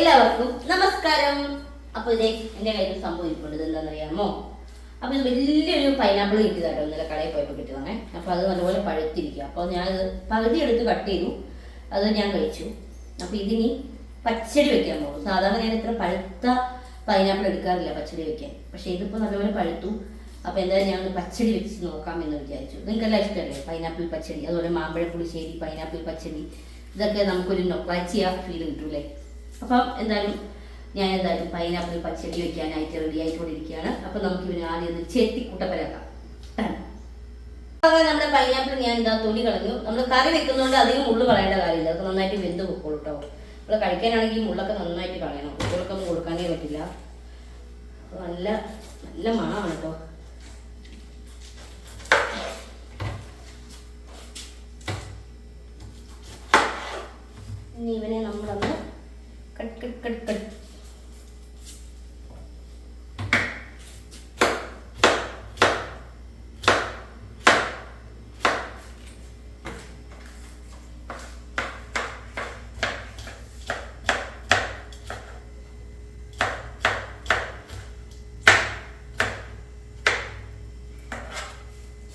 എല്ലാവർക്കും നമസ്കാരം. അപ്പൊ ഇതേ എന്റെ കയ്യിൽ സംഭവം ഇരിപ്പുണ്ട്. എന്താണെന്നറിയാമോ അപ്പൊ ഇത് വലിയൊരു പൈനാപ്പിൾ കിട്ടിയതാട്ടോ ഇന്നലെ കടയിൽ പോയപ്പോൾ കിട്ടിയതാണേ അപ്പൊ അത് നല്ലപോലെ പഴുത്തിരിക്കുക. അപ്പോൾ ഞാൻ പകുതി എടുത്ത് കട്ട് ചെയ്തു. അത് ഞാൻ കഴിച്ചു. അപ്പൊ ഇതിനി പച്ചടി വെക്കാൻ പോകും. സാധാരണ ഞാൻ ഇത്ര പഴുത്ത പൈനാപ്പിൾ എടുക്കാറില്ല പച്ചടി വെക്കാൻ. പക്ഷെ ഇതിപ്പോ നല്ലപോലെ പഴുത്തു. അപ്പൊ എന്തായാലും ഒന്ന് പച്ചടി വെച്ച് നോക്കാം എന്ന് വിചാരിച്ചു. നിങ്ങൾക്കെല്ലാം ഇഷ്ടമല്ലേ? പൈനാപ്പിൾ പച്ചടി. അതുപോലെ മാമ്പഴ പുളിശ്ശേരി പൈനാപ്പിൾ പച്ചടി. ഇതൊക്കെ നമുക്കൊരു നൊക്കാച്ചിയ ഫീൽ കിട്ടൂലേ അപ്പം എന്തായാലും ഞാൻ എന്തായാലും പൈനാപ്പിൾ പച്ചടി വെക്കാനായിട്ട് റെഡി ആയിക്കൊണ്ടിരിക്കുകയാണ്. അപ്പൊ നമുക്ക് ഇവന് ആദ്യം ഒന്ന് ചെത്തി കുട്ടപ്പരാക്കാം നമ്മുടെ പൈനാപ്പിൾ ഞാൻ എന്താ തൊലി കളഞ്ഞു. നമ്മൾ കറി വെക്കുന്നതുകൊണ്ട് അധികം മുള്ളു കളയേണ്ട കാര്യമില്ല. അത് നന്നായിട്ട് വെന്ത് പൊക്കോളൂ കേട്ടോ നമ്മൾ കഴിക്കാനാണെങ്കിൽ മുള്ളൊക്കെ നന്നായിട്ട് കളയണം. കുട്ടികൾക്കൊന്നും കൊടുക്കാനേ പറ്റില്ല. നല്ല നല്ല മണമാണ് കേട്ടോ ഇനി ഇവനെ നമ്മളൊന്ന് കട്ട്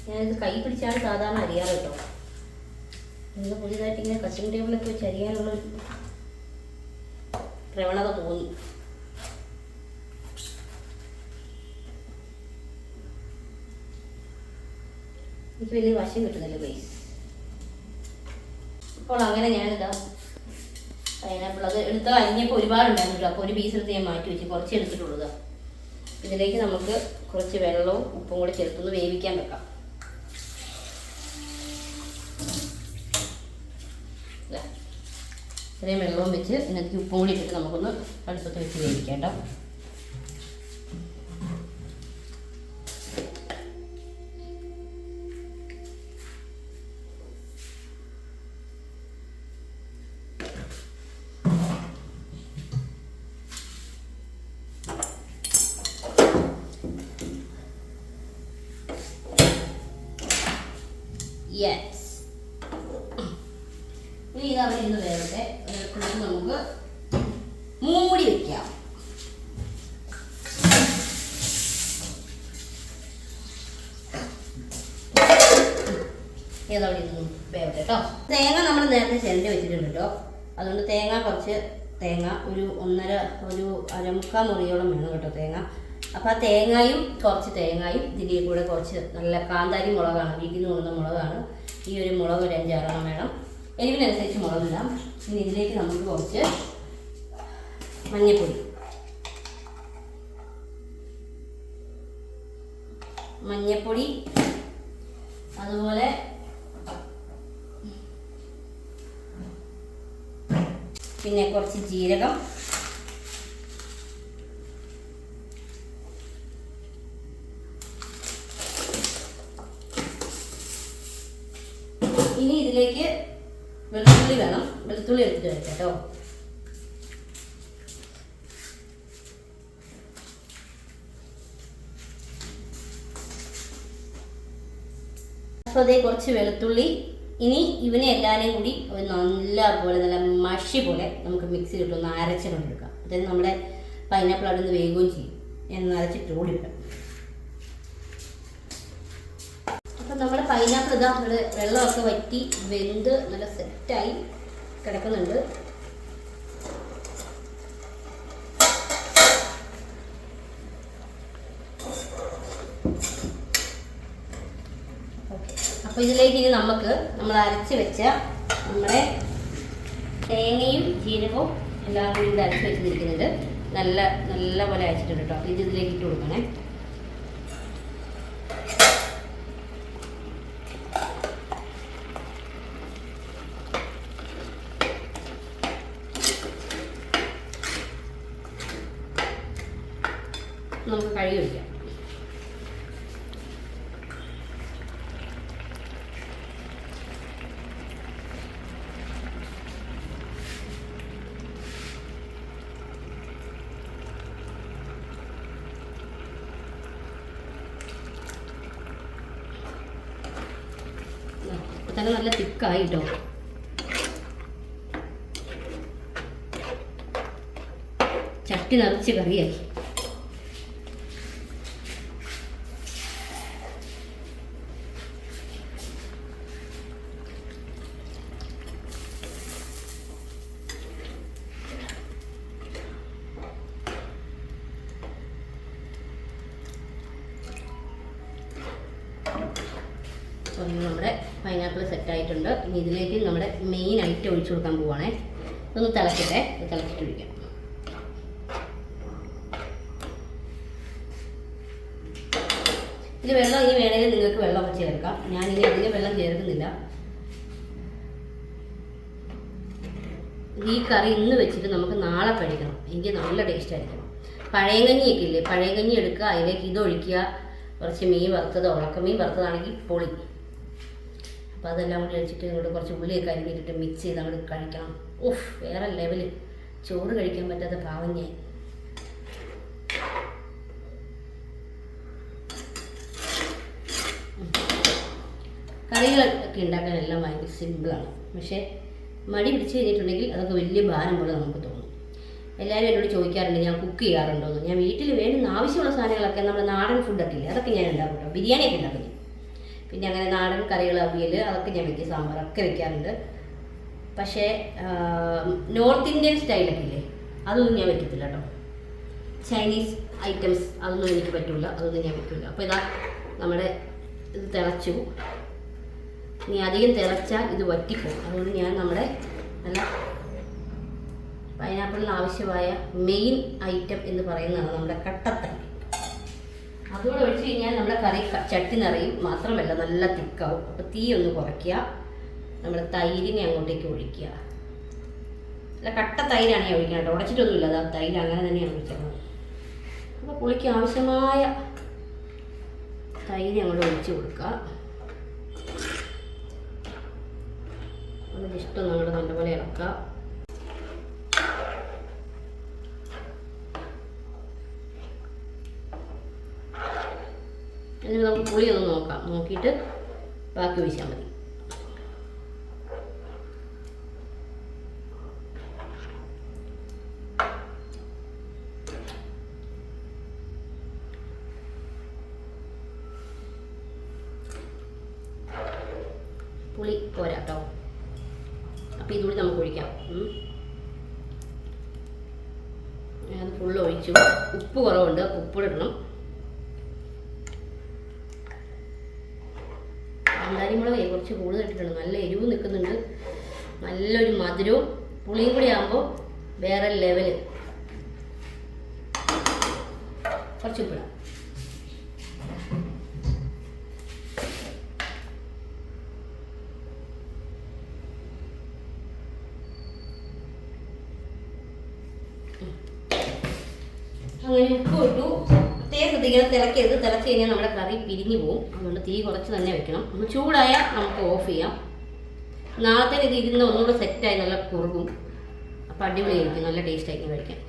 ഞാനിത് കൈ പിടിച്ചാണ് സാധാരണ അറിയാറ് കേട്ടോ. ഇന്ന് പുതിയതായിട്ട് ഇങ്ങനെ കട്ടിംഗ് ടേബിളൊക്കെ വെച്ച് അരിയാനുള്ള പ്രവണത തോന്നി. എനിക്ക് വലിയ വശം കിട്ടുന്നില്ല ബേസ് അപ്പോൾ അങ്ങനെ ഞാനിതാ പൈനാപ്പിൾ അത് എടുത്ത അരിഞ്ഞപ്പോൾ ഒരുപാട് ഉണ്ടായിരുന്നില്ല അപ്പോൾ ഒരു പീസ് എടുത്ത് ഞാൻ മാറ്റി വെച്ച് കുറച്ച് എടുത്തിട്ടുള്ളത് ഇതിലേക്ക് നമുക്ക് കുറച്ച് വെള്ളവും ഉപ്പും കൂടി ചേർത്തൊന്ന് വേവിക്കാൻ വെക്കാം. ഇതാ. ഇത്രയും വെള്ളവും വെച്ച് ഇതിനകത്ത് ഉപ്പും കൂടി ഇട്ടിട്ട് നമുക്കൊന്ന് അടുപ്പത്ത് വെച്ച് വേവിക്കാം കേട്ടോ. യെസ് ഇനി ഇത് അവിടെ ഇന്ന് വേവട്ടെ നമുക്ക് മൂടി വെക്കാം. ഏതവിടെ ഇരുന്ന് കേട്ടോ. തേങ്ങ നമ്മൾ നേരത്തെ ചിരണ്ടി വെച്ചിട്ടുണ്ട് കേട്ടോ. അതുകൊണ്ട് തേങ്ങ കുറച്ച് തേങ്ങ ഒരു ഒന്നര ഒരു അരമുക്കാൽ മുറിയോളം വേണം കേട്ടോ തേങ്ങ. അപ്പോൾ ആ തേങ്ങയും കുറച്ച് തേങ്ങയും ഇതിന്റെ കൂടെ കുറച്ച് നല്ല കാന്താരി മുളകാണ്. വീട്ടിൽ നിന്ന് കൊണ്ടുവന്ന മുളകാണ്. ഈ ഒരു മുളക് ഒരു അഞ്ചാറെണ്ണം വേണം. എരിവിനനുസരിച്ച് മുളകിടാം. ഇനി ഇതിലേക്ക് നമുക്ക് കുറച്ച് മഞ്ഞൾപ്പൊടി മഞ്ഞൾപ്പൊടി അതുപോലെ പിന്നെ കുറച്ച് ജീരകം ഇനി ഇതിലേക്ക് വെളുത്തുള്ളി വേണം വെളുത്തുള്ളി എടുത്തിട്ട് വരട്ടെ കേട്ടോ. അപ്പോൾ കുറച്ച് വെളുത്തുള്ളി. ഇനി ഇവനെ എല്ലാവരെയും കൂടി നല്ല പോലെ നല്ല മഷി പോലെ നമുക്ക് മിക്സിയിലിട്ട് ഒന്ന് അരച്ചിട്ടുണ്ടെടുക്കാം അതായത് നമ്മുടെ പൈനാപ്പിൾ അവിടെ നിന്ന് വേകുകയും ചെയ്യും. എന്ന് അരച്ചിട്ട് ഓടിവിടാം അപ്പം നമ്മുടെ പൈനാപ്പിൾ ഇതാ നമ്മൾ വെള്ളമൊക്കെ വറ്റി വെന്ത് നല്ല സെറ്റായി കിടക്കുന്നുണ്ട്. അപ്പോൾ ഇതിലേക്ക് ഇനി നമുക്ക് നമ്മൾ അരച്ച് വെച്ച നമ്മുടെ തേങ്ങയും ജീരകവും എല്ലാം കൂടി ഇത് അരച്ച് വെച്ചിരിക്കുന്നുണ്ട് നല്ല നല്ല പോലെ അരച്ചിട്ടുണ്ട് കേട്ടോ. ഇത് ഇതിലേക്ക് ഇട്ട് കൊടുക്കണേ. നമുക്ക് കഴുകി വയ്ക്കാം തന്നെ നല്ല തിക്കായി കേട്ടോ ചട്ടി നിറച്ച് കറിയായി. അപ്പം നമ്മുടെ പൈനാപ്പിൾ സെറ്റ് ആയിട്ടുണ്ട്. ഇനി ഇതിലേക്ക് നമ്മുടെ മെയിൻ ഐറ്റം ഒഴിച്ചു കൊടുക്കാൻ പോവാണേ. ഒന്ന് തിളക്കട്ടെ. തിളച്ചിട്ട് ഒഴിക്കാം. ഇത് വെള്ളം ഇനി വേണമെങ്കിൽ നിങ്ങൾക്ക് വെള്ളം ചേർക്കാം. ഞാൻ ഇനി അധികം വെള്ളം ചേർക്കുന്നില്ല. ഈ കറി ഇന്ന് വെച്ചിട്ട് നമുക്ക് നാളെ കഴിക്കണം. എനിക്ക് നല്ല ടേസ്റ്റ് ആയിരിക്കണം. പഴയകഞ്ഞിയൊക്കെ ഇല്ലേ പഴയകഞ്ഞി എടുക്കുക അതിലേക്ക് ഇത് ഒഴിക്കുക. കുറച്ച് മീൻ വറുത്തത് ഉണക്കമീൻ വറുത്തതാണെങ്കിൽ പൊളി. അപ്പോൾ അതെല്ലാം കൂടി അഴിച്ചിട്ട് ഇങ്ങോട്ട് കുറച്ച് ഉള്ളിയൊക്കെ അരിഞ്ഞിട്ടിട്ട് മിക്സ് ചെയ്ത് അങ്ങോട്ട് കഴിക്കണം. ഓഫ് വേറെ ലെവൽ ചോറ് കഴിക്കാൻ പറ്റാത്ത പാവം ഞാൻ. കറികളൊക്കെ ഉണ്ടാക്കാൻ എല്ലാം ഭയങ്കര സിമ്പിളാണ് പക്ഷേ മടി പിടിച്ച് കഴിഞ്ഞിട്ടുണ്ടെങ്കിൽ അതൊക്കെ വലിയ ഭാരം പോലെ നമുക്ക് തോന്നും. എല്ലാവരും എന്നോട് ചോദിക്കാറുണ്ട് ഞാൻ കുക്ക് ചെയ്യാറുണ്ടോ എന്ന് ഞാൻ വീട്ടിൽ വേണ്ടുന്ന ആവശ്യമുള്ള സാധനങ്ങളൊക്കെ നമ്മുടെ നാടൻ ഫുഡൊക്കെ ഇല്ലേ? അതൊക്കെ ഞാൻ ഉണ്ടാക്കും കേട്ടോ. ബിരിയാണിയൊക്കെ ഉണ്ടാക്കും ഞാൻ. പിന്നെ അങ്ങനെ നാടൻ കറികൾ അവിയൽ അതൊക്കെ ഞാൻ വെക്കും. സാമ്പാറൊക്കെ വെക്കാറുണ്ട്. പക്ഷേ നോർത്ത് ഇന്ത്യൻ സ്റ്റൈലൊക്കെ ഇല്ലേ? അതൊന്നും ഞാൻ വെക്കത്തില്ല കേട്ടോ. ചൈനീസ് ഐറ്റംസ് അതൊന്നും എനിക്ക് പറ്റില്ല അതൊന്നും ഞാൻ വെക്കില്ല അപ്പോൾ ഇതാ നമ്മുടെ ഇത് തിളച്ചു. ഇനി അധികം തിളച്ചാൽ ഇത് വറ്റിപ്പോകും അതുകൊണ്ട് ഞാൻ നമ്മുടെ നല്ല പൈനാപ്പിളിന് ആവശ്യമായ മെയിൻ ഐറ്റം എന്ന് പറയുന്നതാണ് നമ്മുടെ കട്ടത്തൈര് അതുകൂടെ ഒഴിച്ച് കഴിഞ്ഞാൽ നമ്മുടെ കറി ചട്ടി നിറയും. മാത്രമല്ല നല്ല തിക്കാവും. അപ്പോൾ തീ ഒന്ന് കുറയ്ക്കുക. നമ്മൾ തൈരിനെ അങ്ങോട്ടേക്ക് ഒഴിക്കുക. അല്ല കട്ട തൈരാണ് ഞാൻ ഒഴിക്കുന്നത് ഉടച്ചിട്ടൊന്നുമില്ല. അത് ആ തൈര് അങ്ങനെ തന്നെയാണ് ഒഴിക്കുന്നത്. അപ്പോൾ പുളിക്ക് ആവശ്യമായ തൈര് അങ്ങോട്ട് ഒഴിച്ച് കൊടുക്കുക. ഇഷ്ടം നമ്മൾ നല്ലപോലെ ഇളക്കുക. ഇനി നമുക്ക് പുളി ഒന്ന് നോക്കാം. നോക്കിയിട്ട് ബാക്കി ഒഴിച്ചാൽ മതി. പുളി പോരാ കേട്ടോ അപ്പോൾ ഇതുകൂടി നമുക്ക് ഒഴിക്കാം. ഞാൻ ഫുള്ള് ഒഴിച്ചു. ഉപ്പ് കുറവുണ്ട്. അപ്പോൾ ഉപ്പിടെ കാന്താരി കുറച്ച് കൂടുതൽ ഇട്ടിട്ടുണ്ട്. നല്ല എരിവ് നിൽക്കുന്നുണ്ട്. നല്ലൊരു മധുരവും പുളിയും കൂടി ആകുമ്പോൾ വേറെ ലെവൽ കുറച്ച് ഉപ്പിടാം അങ്ങനെ ഉപ്പ് ഇട്ടു ശ്രദ്ധിക്കണം തിളക്കരുത് തിളച്ച് കഴിഞ്ഞാൽ നമ്മുടെ കറി പിരിഞ്ഞു പോകും. അതുകൊണ്ട് തീ കുറച്ച് തന്നെ വെക്കണം. ഒന്ന് ചൂടായാൽ നമുക്ക് ഓഫ് ചെയ്യാം. നാളത്തേന് ഇത് ഇരുന്ന് ഒന്നുകൂടെ സെറ്റായി നല്ല കുറുകും. അപ്പം അടിപൊളിയായിരിക്കും. നല്ല ടേസ്റ്റ് ആയിരിക്കും കഴിക്കാൻ.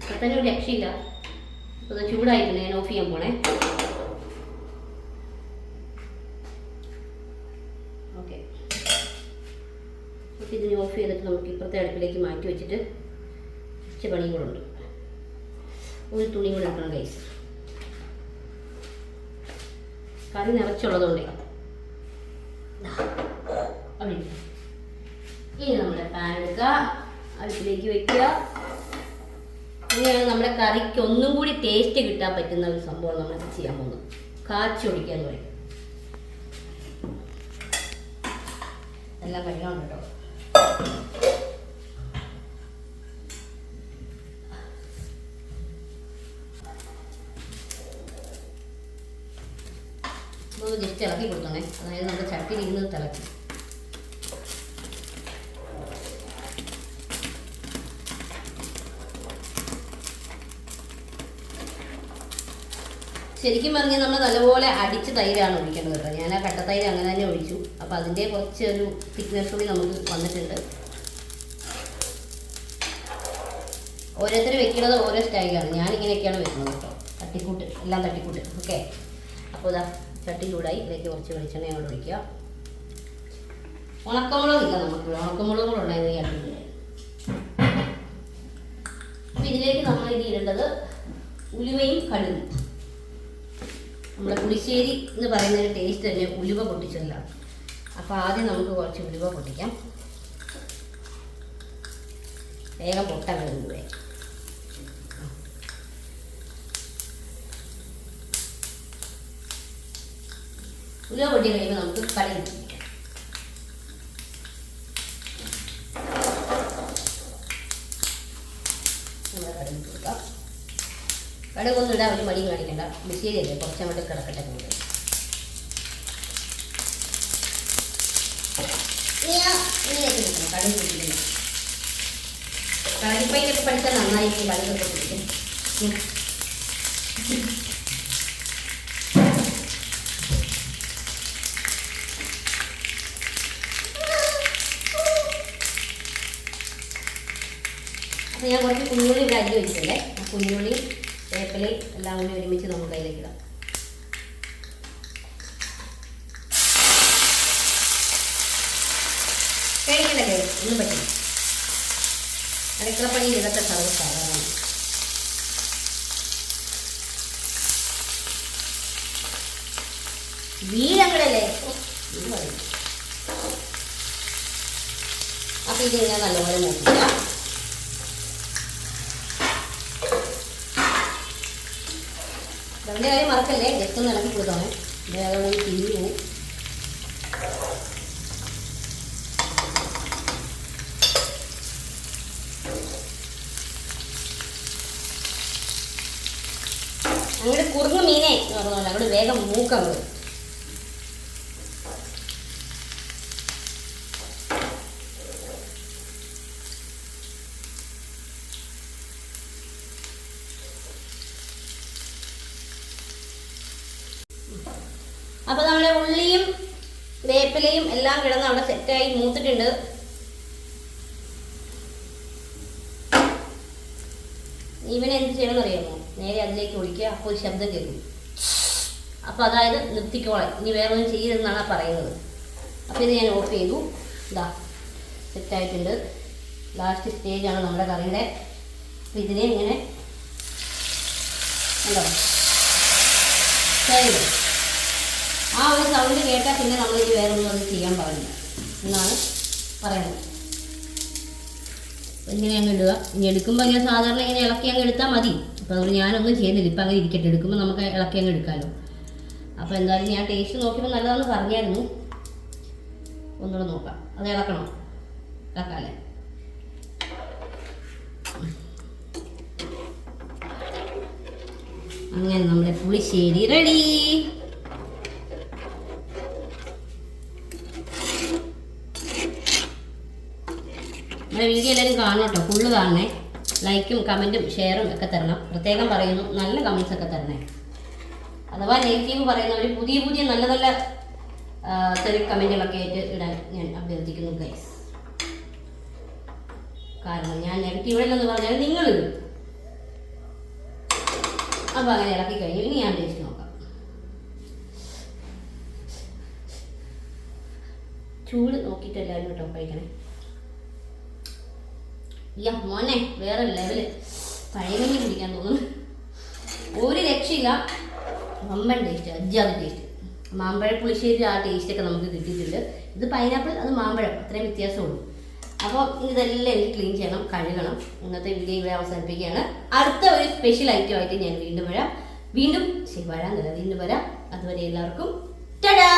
ഇപ്പം തന്നെ ഒരു രക്ഷയില്ല. ഇത് ചൂടായിട്ടുണ്ട് ഞാൻ ഓഫ് ചെയ്യാൻ പോണേ ഓക്കെ അപ്പോൾ ഇതിന് ഓഫ് ഇപ്പുറത്തെ അടുപ്പിലേക്ക് മാറ്റി വെച്ചിട്ട് ഇച്ചിരി പണിയും കൂടെ ഉണ്ട്. ഒരു തുണി കൂടെ എടുക്കണം കൈസ് കറി നിറച്ചുള്ളതുകൊണ്ടേ ഇനി നമ്മുടെ പാൻ എടുക്കുക അടുപ്പിലേക്ക് വെക്കുക. ഇങ്ങനെയാണ് നമ്മുടെ കറിക്ക് ഒന്നും കൂടി ടേസ്റ്റ് കിട്ടാൻ പറ്റുന്ന ഒരു സംഭവം നമ്മൾ ചെയ്യാൻ പോകുന്നത്. കാച്ചി പറയും. എല്ലാം കഴിയാണ് കേട്ടോ. ഒന്ന് ജസ്റ്റ് ഇളക്കി കൊടുക്കണേ. അതായത് നമ്മുടെ ചട്ടിയിൽ ഇരുന്ന് തിളക്കി ശരിക്കും പറഞ്ഞാൽ നമ്മൾ നല്ലപോലെ അടിച്ച് തൈരാണ് ഒഴിക്കേണ്ടത് കേട്ടോ. ഞാൻ ആ കട്ടത്തൈര് അങ്ങനെ തന്നെ ഒഴിച്ചു. അപ്പോൾ അതിന്റെ കുറച്ച് ഒരു തിക്നെസ് കൂടി നമുക്ക് വന്നിട്ടുണ്ട്. ഓരോരുത്തർ വെക്കുന്നത് ഓരോ സ്റ്റൈലാണ് ഞാനിങ്ങനെയൊക്കെയാണ് വെക്കുന്നത് കേട്ടോ. തട്ടിക്കൂട്ട് എല്ലാം തട്ടിക്കൂട്ട്. ഓക്കെ അപ്പോൾ ഇതാ ചട്ടി ചൂടായി. ഇതിലേക്ക് കുറച്ച് വെളിച്ചെണ്ണ ഞങ്ങൾ ഒഴിക്കുക. ഉണക്കമുളക് ഇല്ല നമുക്ക്. ഉണക്കമുളക് ഉണ്ടായിരുന്നു ഈ അടുപ്പിൽ. അപ്പം ഇതിലേക്ക് നമ്മൾ ഇടേണ്ടത് ഉലുവയും കടുകും. നമ്മുടെ പുളിശ്ശേരി എന്ന് പറയുന്ന ഒരു ടേസ്റ്റ് തന്നെ ഉലുവ പൊട്ടിച്ചതിലാണ് അപ്പോൾ ആദ്യം നമുക്ക് കുറച്ച് ഉലുവ പൊട്ടിക്കാം. വേഗം പൊട്ടാൻ ഉലുവ ഉലുവ പൊട്ടി കഴിയുമ്പോൾ നമുക്ക് കടുക് കടുകൊന്നും ഇടാൻ ഒരു മടി കാണിക്കണ്ട. ബിസിയല്ലേ കുറച്ചങ്ങോട്ട് കിടക്കട്ടെ നിൽക്കണം കടുക് പൊട്ടിക്കണം. കളരിപ്പയിലൊക്കെ പഠിച്ചാൽ നന്നായിരിക്കും കടുകൊക്കെ പൊട്ടിക്കും ഉം. അപ്പോൾ ഞാൻ കുറച്ച് കുഞ്ഞുള്ളി ഇവിടെ അരി വെച്ചിട്ടുണ്ടേ ആ കുഞ്ഞുള്ളിയും വേപ്പിലയും എല്ലാം കൂടി ഒരുമിച്ച് നമുക്ക് അതിലേക്ക് ഇടാം. പേടിക്കണ്ടല്ലേ ഒന്നും പറ്റില്ല. അടുക്കളപ്പണി ഇതൊക്കെ സാധാരണ. വീടങ്ങളല്ലേ അപ്പൊ ഇത് ഞാൻ നല്ലപോലെ നോക്കിക്കാം അതിന്റെ കാര്യം മറക്കല്ലേ? ജസ്റ്റ് ഒന്ന് ഇളക്കി കൊടുത്തോണേ അതുകൊണ്ട് തിരിഞ്ഞു പോകും അങ്ങോട്ട് കുറുന്ന മീനെ എന്ന് പറഞ്ഞാൽ അങ്ങോട്ട് വേഗം മൂക്കം അപ്പൊ നമ്മുടെ ഉള്ളിയും വേപ്പിലയും എല്ലാം കിടന്ന് അവിടെ സെറ്റായി മൂത്തിട്ടുണ്ട്. ഇവനെ എന്ത് ചെയ്യണമെന്ന് അറിയാമോ? നേരെ അതിലേക്ക് ഒഴിക്കുക അപ്പോൾ ഒരു ശബ്ദം കേൾക്കും. അപ്പോൾ അതായത് നിർത്തിക്കോളെ ഇനി വേറെ ഒന്നും ചെയ്യരുതെന്നാണ് പറയുന്നത്. അപ്പോൾ ഇത് ഞാൻ ഓഫ് ചെയ്തു. ഇതാ സെറ്റായിട്ടുണ്ട് ലാസ്റ്റ് സ്റ്റേജാണ് നമ്മുടെ കറിയുടെ. അപ്പോൾ ഇതിനെ ഇങ്ങനെ ഉണ്ടോ ശരി ആ ഒരു സൗണ്ട് കേട്ടാൽ പിന്നെ നമ്മൾ ഇനി വേറെ ഒന്നും അത് ചെയ്യാൻ പാടില്ല. എന്നാണ് പറയുന്നത്. ഇങ്ങനെ അങ്ങ് ഇടുക. ഇനി എടുക്കുമ്പോൾ ഇങ്ങനെ സാധാരണ ഇങ്ങനെ ഇളക്കി അങ്ങ് എടുത്താൽ മതി. അപ്പോൾ അതുകൊണ്ട് ഞാനൊന്നും ചെയ്യുന്നില്ല. ഇപ്പം അങ്ങനെ ഇരിക്കട്ടെ. എടുക്കുമ്പോൾ നമുക്ക് ഇളക്കി അങ്ങ് എടുക്കാമല്ലോ അപ്പോൾ എന്തായാലും ഞാൻ ടേസ്റ്റ് നോക്കിയപ്പോൾ നല്ലതാണെന്ന് പറഞ്ഞായിരുന്നു. ഒന്നുകൂടെ നോക്കാം. അത് ഇളക്കണോ? ഇളക്കാമല്ലേ അങ്ങനെ നമ്മുടെ പുളിശ്ശേരി റെഡി നമ്മുടെ വീഡിയോ എല്ലാവരും കാണണം കേട്ടോ. ഫുള്ള് കാണണേ. ലൈക്കും കമന്റും ഷെയറും ഒക്കെ തരണം. പ്രത്യേകം പറയുന്നു. നല്ല കമൻസ് ഒക്കെ തരണേ. അഥവാ നെഗറ്റീവ് പറയുന്നവർ പുതിയ പുതിയ നല്ല നല്ല ചെറിയ കമന്റുകളൊക്കെ ആയിട്ട് ഇടാൻ ഞാൻ അഭ്യർത്ഥിക്കുന്നു ഗൈസ് കാരണം ഞാൻ നെഗറ്റീവിലെന്ന് പറഞ്ഞാൽ നിങ്ങൾ അപ്പോൾ അങ്ങനെ ഇളക്കി കഴിഞ്ഞു. ഇനി ഞാൻ ടേസ്റ്റ് നോക്കാം. ചൂട് നോക്കിയിട്ട് എല്ലാവരും കേട്ടോ കഴിക്കണേ. യ്യ, മോനെ വേറെ ലെവൽ പഴയ കുടിക്കാൻ തോന്നുന്നു. ഒരു രക്ഷയില്ല. അമ്മൻ ടേസ്റ്റ് അജ്ജാതി ടേസ്റ്റ് മാമ്പഴ പുളിശ്ശേരി ആ ടേസ്റ്റൊക്കെ നമുക്ക് കിട്ടിയിട്ടുണ്ട്. ഇത് പൈനാപ്പിൾ അത് മാമ്പഴം. അത്രയും വ്യത്യാസമുള്ളൂ. അപ്പോൾ ഇതെല്ലാം എനിക്ക് ക്ലീൻ ചെയ്യണം കഴുകണം. ഇന്നത്തെ വീഡിയോ ഇവിടെ അവസാനിപ്പിക്കുകയാണ്. അടുത്ത ഒരു സ്പെഷ്യൽ ഐറ്റം ആയിട്ട് ഞാൻ വീണ്ടും വരാം. വീണ്ടും ശരി വരാൻ വീണ്ടും വരാം. അതുവരെ എല്ലാവർക്കും ടടാ